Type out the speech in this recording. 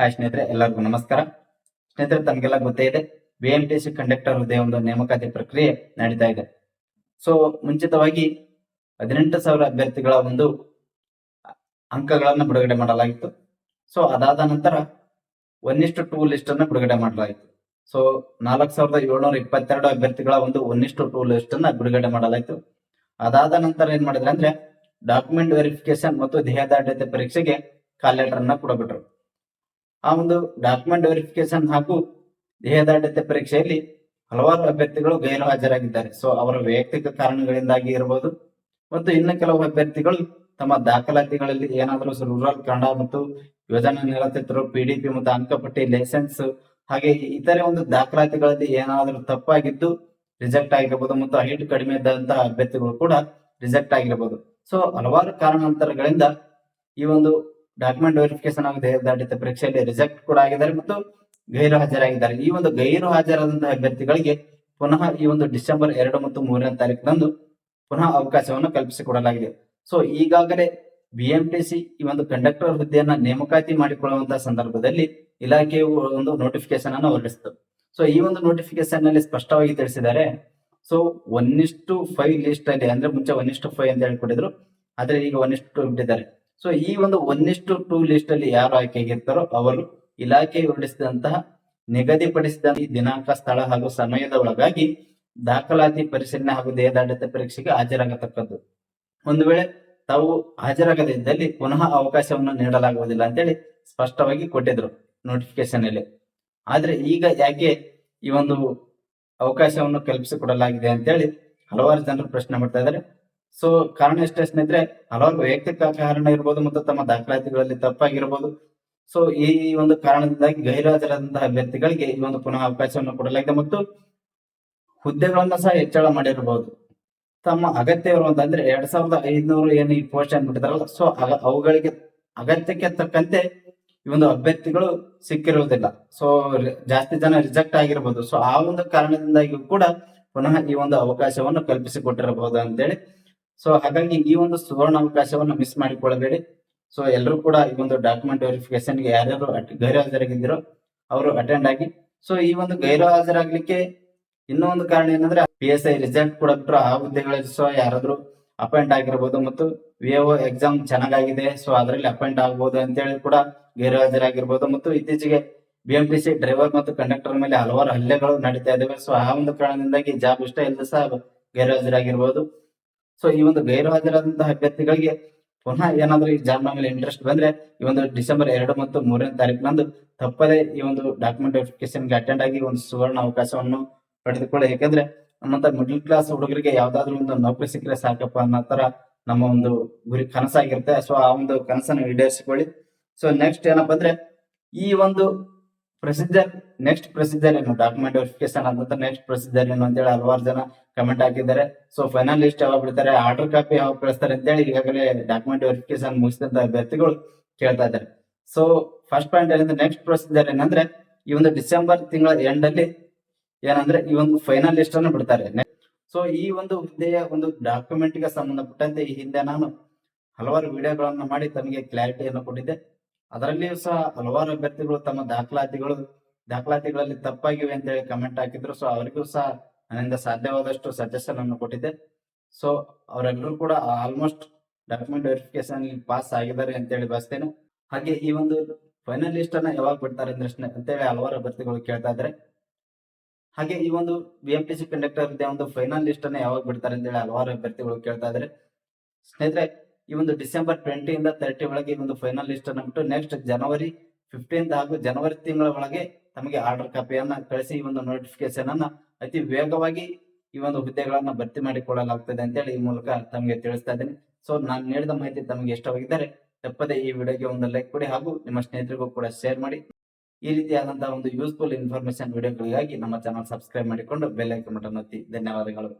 Hi ಸ್ನೇಹಿತರೆ, ಎಲ್ಲರಿಗೂ ನಮಸ್ಕಾರ. ಸ್ನೇಹಿತರೆ, ತಮಗೆಲ್ಲ ಗೊತ್ತೇ ಇದೆ B M T C conductor ಹುದ್ದೆ ಒಂದು ನೇಮಕಾತಿ ಪ್ರಕ್ರಿಯೆ ನಡೀತಾ ಇದೆ. ಸೊ ಮುಂಚಿತವಾಗಿ ಹದಿನೆಂಟು ಸಾವಿರ ಅಭ್ಯರ್ಥಿಗಳ ಒಂದು ಅಂಕಗಳನ್ನು ಬಿಡುಗಡೆ ಮಾಡಲಾಗಿತ್ತು. ಸೊ ಅದಾದ ನಂತರ ಒಂದಿಷ್ಟು ಟೂ ಲಿಸ್ಟ್ ಅನ್ನು ಬಿಡುಗಡೆ ಮಾಡಲಾಯಿತು ಸೊ ನಾಲ್ಕು ಸಾವಿರದ ಏಳ್ನೂರ ಇಪ್ಪತ್ತೆರಡು ಅಭ್ಯರ್ಥಿಗಳ ಒಂದು ಒಂದಿಷ್ಟು ಟೂ ಲಿಸ್ಟ್ ಅನ್ನ ಬಿಡುಗಡೆ ಮಾಡಲಾಯಿತು ಅದಾದ ನಂತರ ಏನ್ ಮಾಡಿದ್ರೆ ಅಂದ್ರೆ ಡಾಕ್ಯುಮೆಂಟ್ ವೆರಿಫಿಕೇಶನ್ ಮತ್ತು ದೇಹದಾಢ್ಯತೆ ಪರೀಕ್ಷೆಗೆ ಕಾಲ್ ಲೆಟರ್ ಅನ್ನ ಕೊಡಬಿಟ್ರು. ಆ ಒಂದು ಡಾಕ್ಯುಮೆಂಟ್ ವೆರಿಫಿಕೇಶನ್ ಹಾಗೂ ದೇಹದಾಢ್ಯತೆ ಪರೀಕ್ಷೆಯಲ್ಲಿ ಹಲವಾರು ಅಭ್ಯರ್ಥಿಗಳು ಗೈರು ಹಾಜರಾಗಿದ್ದಾರೆ ಸೊ ಅವರ ವೈಯಕ್ತಿಕ ಕಾರಣಗಳಿಂದಾಗಿ ಇರಬಹುದು ಮತ್ತು ಇನ್ನು ಕೆಲವು ಅಭ್ಯರ್ಥಿಗಳು ತಮ್ಮ ದಾಖಲಾತಿಗಳಲ್ಲಿ ಏನಾದರೂ ರೂರಲ್ ಕನ್ನಡ ಮತ್ತು ಯೋಜನಾ ಡಿ ಪಿಡಿಪಿ ಮತ್ತು ಅಂಕಪಟ್ಟಿ ಲೈಸೆನ್ಸ್ ಹಾಗೆ ಇತರೆ ಒಂದು ದಾಖಲಾತಿಗಳಲ್ಲಿ ಏನಾದರೂ ತಪ್ಪಾಗಿದ್ದು ರಿಜೆಕ್ಟ್ ಆಗಿರಬಹುದು ಮತ್ತು ಹೈಟ್ ಕಡಿಮೆ ಇದ್ದಂತಹ ಅಭ್ಯರ್ಥಿಗಳು ಕೂಡ ರಿಜೆಕ್ಟ್ ಆಗಿರಬಹುದು ಸೊ ಹಲವಾರು ಕಾರಣಾಂತರಗಳಿಂದ ಈ ಒಂದು ಡಾಕ್ಯುಮೆಂಟ್ ವೆರಿಫಿಕೇಶನ್ ಆಗಿದೆ ದಾಟಿತ ಪರೀಕ್ಷೆಯಲ್ಲಿ ರಿಜೆಕ್ಟ್ ಕೂಡ ಆಗಿದ್ದಾರೆ ಮತ್ತು ಗೈರು ಹಾಜರಾಗಿದ್ದಾರೆ ಈ ಒಂದು ಗೈರು ಹಾಜರಾದಂತಹ ಅಭ್ಯರ್ಥಿಗಳಿಗೆ ಪುನಃ ಈ ಒಂದು ಡಿಸೆಂಬರ್ ಎರಡು ಮತ್ತು ಮೂರನೇ ತಾರೀಕಿನಂದು ಪುನಃ ಅವಕಾಶವನ್ನು ಕಲ್ಪಿಸಿಕೊಡಲಾಗಿದೆ. ಸೊ ಈಗಾಗಲೇ ಬಿಎಂಟಿಸಿ ಈ ಒಂದು ಕಂಡಕ್ಟರ್ ಹುದ್ದೆಯನ್ನ ನೇಮಕಾತಿ ಮಾಡಿಕೊಳ್ಳುವಂತಹ ಸಂದರ್ಭದಲ್ಲಿ ಇಲಾಖೆಯು ಒಂದು ನೋಟಿಫಿಕೇಶನ್ ಅನ್ನು ಹೊರಡಿಸಿತು. ಸೊ ಈ ಒಂದು ನೋಟಿಫಿಕೇಶನ್ನಲ್ಲಿ ಸ್ಪಷ್ಟವಾಗಿ ತಿಳಿಸಿದ್ದಾರೆ. ಸೊ ಒನ್ ಇಷ್ಟು ಫೈವ್ ಲಿಸ್ಟ್ ಅಲ್ಲಿ, ಅಂದ್ರೆ ಮುಂಚೆ ಒನ್ ಇಷ್ಟು ಫೈವ್ ಅಂತ ಹೇಳ್ಕೊಟ್ಟಿದ್ರು, ಆದ್ರೆ ಈಗ ಒನ್ ಇಷ್ಟು ಬಿಟ್ಟಿದ್ದಾರೆ. ಸೊ ಈ ಒಂದು ಒಂದಿಷ್ಟು ಟೂ ಲಿಸ್ಟ್ ಅಲ್ಲಿ ಯಾರು ಆಯ್ಕೆಯಾಗಿರ್ತಾರೋ ಅವರು ಇಲಾಖೆ ಹೊರಡಿಸಿದಂತಹ ನಿಗದಿಪಡಿಸಿದ ದಿನಾಂಕ, ಸ್ಥಳ ಹಾಗೂ ಸಮಯದ ಒಳಗಾಗಿ ದಾಖಲಾತಿ ಪರಿಶೀಲನೆ ಹಾಗೂ ದೇಹದಾಢ್ಯತೆ ಪರೀಕ್ಷೆಗೆ ಹಾಜರಾಗತಕ್ಕದ್ದು. ಒಂದು ವೇಳೆ ತಾವು ಹಾಜರಾಗದಿದ್ದಲ್ಲಿ ಪುನಃ ಅವಕಾಶವನ್ನು ನೀಡಲಾಗುವುದಿಲ್ಲ ಅಂತೇಳಿ ಸ್ಪಷ್ಟವಾಗಿ ಕೊಟ್ಟಿದ್ರು ನೋಟಿಫಿಕೇಶನ್ ಅಲ್ಲಿ. ಆದ್ರೆ ಈಗ ಯಾಕೆ ಈ ಒಂದು ಅವಕಾಶವನ್ನು ಕಲ್ಪಿಸಿಕೊಡಲಾಗಿದೆ ಅಂತೇಳಿ ಹಲವಾರು ಜನರು ಪ್ರಶ್ನೆ ಮಾಡ್ತಾ ಇದ್ದಾರೆ. ಸೊ ಕಾರಣ ಎಷ್ಟೇ ಸ್ನೇಹಿತರೆ, ಹಲವಾರು ವೈಯಕ್ತಿಕ ಕಾರಣ ಇರ್ಬೋದು ಮತ್ತು ತಮ್ಮ ದಾಖಲಾತಿಗಳಲ್ಲಿ ತಪ್ಪಾಗಿರ್ಬೋದು. ಸೊ ಈ ಒಂದು ಕಾರಣದಿಂದಾಗಿ ಗೈರಾಜರಾದಂತಹ ಅಭ್ಯರ್ಥಿಗಳಿಗೆ ಈ ಒಂದು ಪುನಃ ಅವಕಾಶವನ್ನು ಕೊಡಲಾಗಿದೆ ಮತ್ತು ಹುದ್ದೆಗಳನ್ನ ಸಹ ಹೆಚ್ಚಳ ಮಾಡಿರಬಹುದು ತಮ್ಮ ಅಗತ್ಯ ಇರುವಂತಂದ್ರೆ ಎರಡ್ ಸಾವಿರದ ಐದ್ನೂರು ಏನು ಈ ಪೋಸ್ಟ್ ಅನ್ನು ಬಿಟ್ಟಿದಾರಲ್ಲ ಸೊ ಅವುಗಳಿಗೆ ಅಗತ್ಯಕ್ಕೆ ತಕ್ಕಂತೆ ಈ ಒಂದು ಅಭ್ಯರ್ಥಿಗಳು ಸಿಕ್ಕಿರುವುದಿಲ್ಲ. ಸೊ ಜಾಸ್ತಿ ಜನ ರಿಜೆಕ್ಟ್ ಆಗಿರಬಹುದು ಸೊ ಆ ಒಂದು ಕಾರಣದಿಂದಾಗಿಯೂ ಕೂಡ ಪುನಃ ಈ ಒಂದು ಅವಕಾಶವನ್ನು ಕಲ್ಪಿಸಿಕೊಟ್ಟಿರಬಹುದು ಅಂತೇಳಿ ಸೊ ಹಾಗಾಗಿ ಈ ಒಂದು ಸುವರ್ಣ ಅವಕಾಶವನ್ನು ಮಿಸ್ ಮಾಡಿಕೊಳ್ಳಬೇಡಿ. ಸೊ ಎಲ್ಲರೂ ಕೂಡ ಈ ಒಂದು ಡಾಕ್ಯುಮೆಂಟ್ ವೆರಿಫಿಕೇಶನ್ಗೆ ಯಾರ್ಯಾರು ಅಟ್- ಗೈರು ಹಾಜರಾಗಿದ್ದೀರೋ ಅವರು ಅಟೆಂಡ್ ಆಗಿ. ಸೊ ಈ ಒಂದು ಗೈರು ಹಾಜರಾಗ್ಲಿಕ್ಕೆ ಇನ್ನೊಂದು ಕಾರಣ ಏನಂದ್ರೆ ಪಿ ಎಸ್ ಐ ರಿಸಲ್ಟ್ ಕೂಡ ಬಿಟ್ಟರು ಆ ಹುದ್ದೆಗಳ ಸೊ ಯಾರಾದ್ರೂ ಅಪಾಯಿಂಟ್ ಆಗಿರ್ಬೋದು ಮತ್ತು ವಿ ಎಕ್ಸಾಮ್ ಚೆನ್ನಾಗಾಗಿದೆ ಸೊ ಅದರಲ್ಲಿ ಅಪಾಯಿಂಟ್ ಆಗ್ಬೋದು ಅಂತೇಳಿ ಕೂಡ ಗೈರು ಹಾಜರಾಗಿರ್ಬೋದು ಮತ್ತು ಇತ್ತೀಚೆಗೆ B M T C driver ಮತ್ತು ಕಂಡಕ್ಟರ್ ಮೇಲೆ ಹಲವಾರು ಹಲ್ಲೆಗಳು ನಡೀತಾ ಇದಾವೆ ಸೊ ಆ ಒಂದು ಕಾರಣದಿಂದಾಗಿ ಜಾಬ್ ಇಷ್ಟ ಇಲ್ಲದೆ ಸಹ ಗೈರು ಹಾಜರಾಗಿರ್ಬೋದು ಸೊ ಈ ಒಂದು ಗೈರು ಹಾಜರಾದಂತಹ ಅಭ್ಯರ್ಥಿಗಳಿಗೆ ಪುನಃ ಏನಾದ್ರೂ ಈ ಜಾಬ್ ಇಂಟ್ರೆಸ್ಟ್ ಬಂದ್ರೆ ಈ ಒಂದು ಡಿಸೆಂಬರ್ ಎರಡು ಮತ್ತು ಮೂರನೇ ತಾರೀಕಿನಂದು ತಪ್ಪದೆ ಈ ಒಂದು ಡಾಕ್ಯುಮೆಂಟ್ ವೆರಿಫಿಕೇಶನ್ಗೆ ಅಟೆಂಡ್ ಆಗಿ ಒಂದು ಸುವರ್ಣ ಅವಕಾಶವನ್ನು ಪಡೆದುಕೊಳ್ಳಿ. ಯಾಕಂದ್ರೆ ನಮ್ಮಂತ ಮಿಡ್ಲ್ ಕ್ಲಾಸ್ ಹುಡುಗರಿಗೆ ಯಾವ್ದಾದ್ರು ಒಂದು ನೌಕರಿ ಸಿಕ್ಕರೆ ಸಾಕಪ್ಪ ಅನ್ನೋ ತರ ನಮ್ಮ ಒಂದು ಗುರಿ ಕನಸಾಗಿರುತ್ತೆ. ಸೊ ಆ ಒಂದು ಕನಸನ್ನು ಈಡೇರಿಸಿಕೊಳ್ಳಿ. ಸೊ ನೆಕ್ಸ್ಟ್ ಏನಪ್ಪ ಅಂದ್ರೆ ಈ ಒಂದು ಪ್ರೊಸೀಜರ್ ನೆಕ್ಸ್ಟ್ ಪ್ರೊಸೀಜರ್ ಏನು? ಡಾಕ್ಯುಮೆಂಟ್ ವೆರಿಫಿಕೇಶನ್ ಅಂತ ನೆಕ್ಸ್ಟ್ ಪ್ರೊಸೀಜರ್ ಏನು ಅಂತೇಳಿ ಹಲವಾರು ಜನ ಕಮೆಂಟ್ ಹಾಕಿದ್ದಾರೆ. ಸೊ ಫೈನಲ್ ಲಿಸ್ಟ್ ಯಾವಾಗ ಬಿಡ್ತಾರೆ? ಆರ್ಡರ್ ಕಾಪಿ ಯಾವಾಗ ಕಳಿಸ್ತಾರೆ ಅಂತೇಳಿ ಈಗಾಗಲೇ ಡಾಕ್ಯುಮೆಂಟ್ ವೆರಿಫಿಕೇಶನ್ ಮುಗಿಸಿದಂತ ಅಭ್ಯರ್ಥಿಗಳು ಕೇಳ್ತಾ ಇದ್ದಾರೆ. ಸೊ ಫಸ್ಟ್ ಪಾಯಿಂಟ್ ಏನಂದ್ರೆ ನೆಕ್ಸ್ಟ್ ಪ್ರೊಸೀಜರ್ ಏನಂದ್ರೆ, ಈ ಒಂದು ಡಿಸೆಂಬರ್ ತಿಂಗಳ ಎಂಡ್ ಅಲ್ಲಿ ಏನಂದ್ರೆ, ಈ ಒಂದು ಫೈನಲ್ ಲಿಸ್ಟ್ ಅನ್ನು ಬಿಡ್ತಾರೆ. ಸೊ ಈ ಒಂದು ಹುದ್ದೆಯ ಒಂದು ಡಾಕ್ಯುಮೆಂಟ್ಗೆ ಸಂಬಂಧಪಟ್ಟಂತೆ ಈ ಹಿಂದೆ ನಾನು ಹಲವಾರು ವಿಡಿಯೋಗಳನ್ನು ಮಾಡಿ ತಮಗೆ ಕ್ಲಾರಿಟಿಯನ್ನು ಕೊಟ್ಟಿದ್ದೆ. ಅದರಲ್ಲಿಯೂ ಸಹ ಹಲವಾರು ಅಭ್ಯರ್ಥಿಗಳು ತಮ್ಮ ದಾಖಲಾತಿಗಳು, ದಾಖಲಾತಿಗಳಲ್ಲಿ ತಪ್ಪಾಗಿವೆ ಅಂತ ಹೇಳಿ ಕಮೆಂಟ್ ಹಾಕಿದ್ರು. ಸೊ ಅವರಿಗೂ ಸಹ ನನ್ನಿಂದ ಸಾಧ್ಯವಾದಷ್ಟು ಸಜೆಷನ್ ಅನ್ನು ಕೊಟ್ಟಿದ್ದೆ. ಸೊ ಅವರೆಲ್ಲರೂ ಕೂಡ ಆಲ್ಮೋಸ್ಟ್ ಡಾಕ್ಯುಮೆಂಟ್ ವೆರಿಫಿಕೇಶನ್ ಪಾಸ್ ಆಗಿದ್ದಾರೆ ಅಂತ ಹೇಳಿ ಬಯಸ್ತೇನೆ ಹಾಗೆ ಈ ಒಂದು ಫೈನಲ್ ಲಿಸ್ಟ್ ಅನ್ನ ಯಾವಾಗ ಬಿಡ್ತಾರೆ ಅಂದ್ರೆ ಅಂತೇಳಿ ಹಲವಾರು ಅಭ್ಯರ್ಥಿಗಳು ಕೇಳ್ತಾ ಇದ್ದಾರೆ. ಹಾಗೆ ಈ ಒಂದು B M T C conductor ಒಂದು ಫೈನಲ್ ಲಿಸ್ಟ್ ಅನ್ನ ಯಾವಾಗ ಬಿಡ್ತಾರೆ ಅಂತೇಳಿ ಹಲವಾರು ಅಭ್ಯರ್ಥಿಗಳು ಕೇಳ್ತಾ ಇದ್ದಾರೆ. ಸ್ನೇಹಿತರೆ ಈ ಒಂದು ಡಿಸೆಂಬರ್ ಟ್ವೆಂಟಿ ಇಂದ ತರ್ಟಿ ಒಳಗೆ ಈ ಒಂದು ಫೈನಲ್ ಲಿಸ್ಟ್ ಅನ್ನು ಬಿಟ್ಟು ನೆಕ್ಸ್ಟ್ ಜನವರಿ ಫಿಫ್ಟೀನ್ತ್ ಹಾಗೂ ಜನವರಿ ತಿಂಗಳ ಒಳಗೆ ತಮಗೆ ಆರ್ಡರ್ ಕಾಪಿಯನ್ನ ಕಳಿಸಿ ಈ ಒಂದು ನೋಟಿಫಿಕೇಶನ್ ಅನ್ನ ಅತಿ ವೇಗವಾಗಿ ಈ ಒಂದು ಹುದ್ದೆಗಳನ್ನ ಭರ್ತಿ ಮಾಡಿಕೊಳ್ಳಲಾಗ್ತದೆ ಅಂತೇಳಿ ಈ ಮೂಲಕ ತಮಗೆ ತಿಳಿಸ್ತಾ ಇದ್ದೀನಿ. ಸೊ ನಾನು ನೀಡಿದ ಮಾಹಿತಿ ತಮಗೆ ಇಷ್ಟವಾಗಿದ್ದರೆ ತಪ್ಪದೆ ಈ ವಿಡಿಯೋಗೆ ಒಂದು ಲೈಕ್ ಕೊಡಿ ಹಾಗೂ ನಿಮ್ಮ ಸ್ನೇಹಿತರಿಗೂ ಕೂಡ ಶೇರ್ ಮಾಡಿ. ಈ ರೀತಿಯಾದಂತಹ ಒಂದು ಯೂಸ್ಫುಲ್ ಇನ್ಫಾರ್ಮೇಶನ್ ವಿಡಿಯೋಗಳಿಗಾಗಿ ನಮ್ಮ ಚಾನಲ್ ಸಬ್ಸ್ಕ್ರೈಬ್ ಮಾಡಿಕೊಂಡು ಬೆಲ್ ಐಕನ್ ಬಟನ್ ಒತ್ತಿ. ಧನ್ಯವಾದಗಳು.